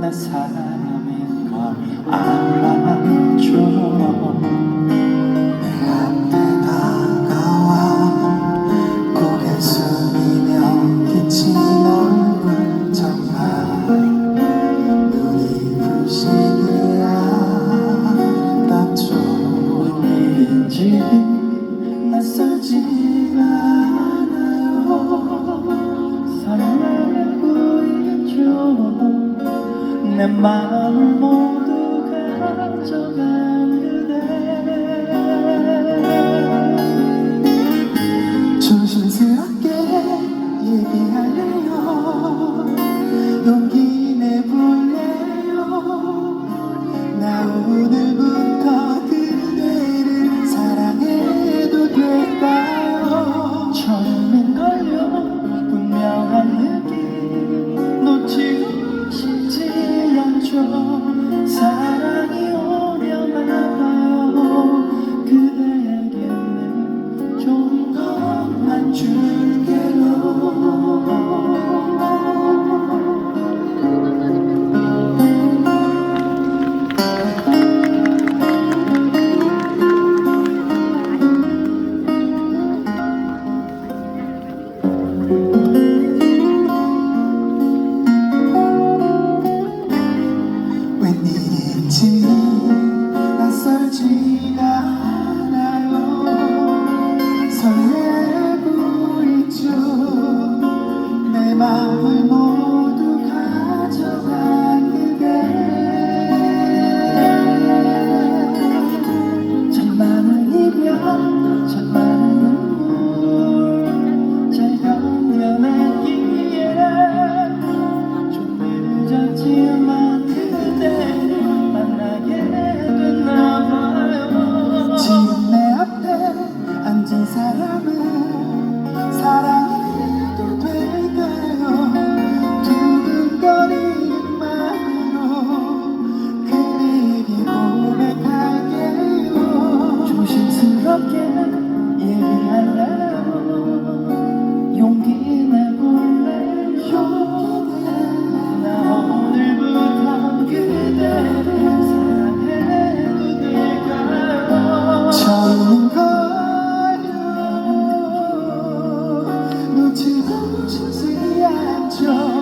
나 사람인 걸 알아줘. 마음 모두 가져간 그대. 조심스럽게 얘기하네요. 용기 내볼래요? 나 오늘 분 주께로 두둥 침세에 앉아